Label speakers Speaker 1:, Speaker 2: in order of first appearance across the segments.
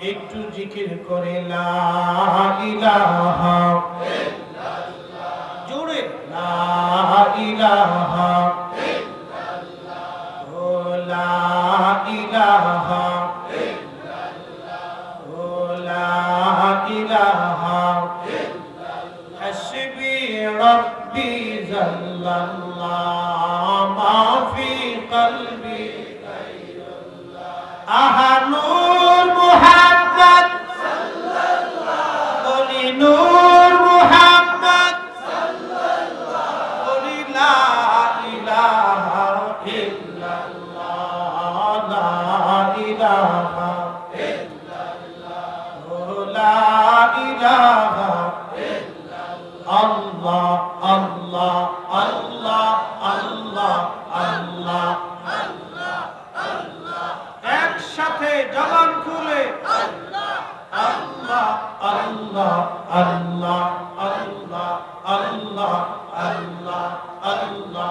Speaker 1: একটু জিকির করে, লা ইলাহা জোরে, লা ইলাহা ও, লা ইলাহা ও, লা ইলাহা হাসবি রব্বি জাল্লাল্লাহ জবান খুলে আল্লাহ আল্লাহ আল্লাহ আল্লাহ আল্লাহ আল্লাহ আল্লাহ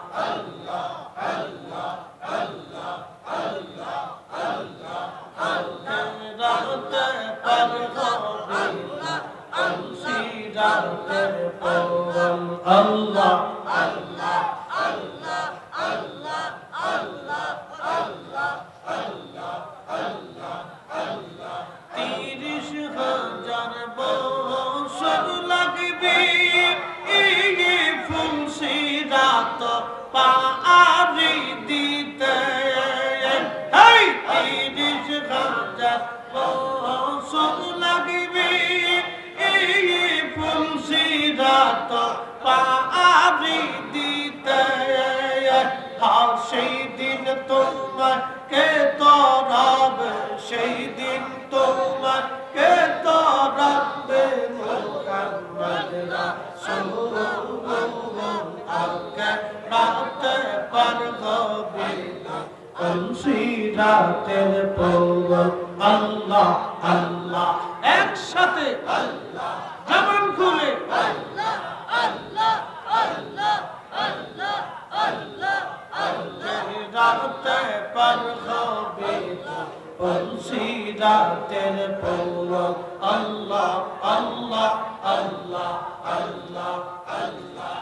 Speaker 1: পারি দিতে এই তিরিশ হাজার বছর লাগবে, এই ফুলসি রাত পারি দিতে সেই দিন তোমার কে তরাব, সেই দিন তোমার কে রাতের পৌর আল্লাহ আল্লাহ, একসাথে আল্লাহ জবান খুলে। রাতে পার হবে রাতের পৌর আল্লাহ আল্লাহ আল্লাহ আল্লাহ আল্লাহ আল্লাহ।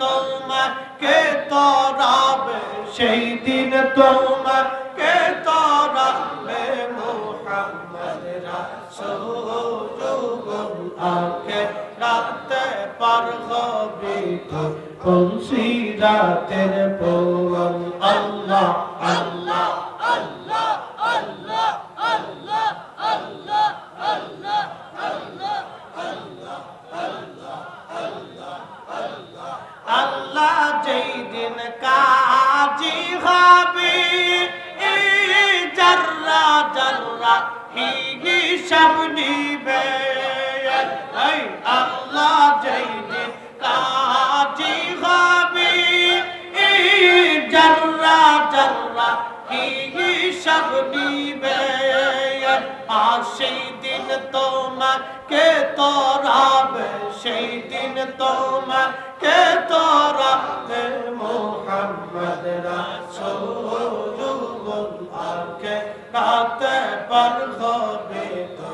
Speaker 1: তোমাকে তরাবে? সেই দিন তোমাকে তরাবে? মোহাম্মদ রাসূল আকে রাতে পার হবে তো কোন সিরাতের পবন আল্লাহ আল্লাহ। কাজী হবে জাররা জাররা হিসাব নিবে। আল্লাহ যেই দিন কাজী হবে জাররা জাররা হিসাব নিবে। সেই দিন তোমার কে তরাবে সেই দিন তোমার কে মোহাম্মদরা সৌর যুগল আরকে কাতে পার হবে তো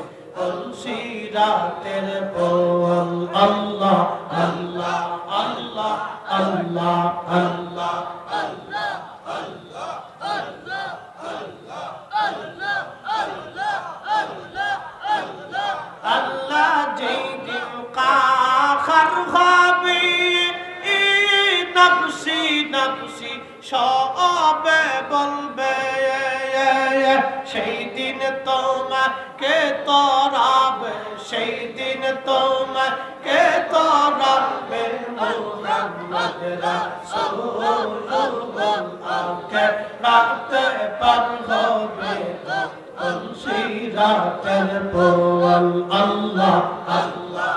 Speaker 1: রাতের পল বলবে সেই দিন তোমাকে তরাবে, সেই দিন তোমার কে তোরাবে মোহাম্মদ রাসূলুল্লাহকে রাখতে পার হবে তুলসী রাতের পোয়াল আল্লাহ আল্লাহ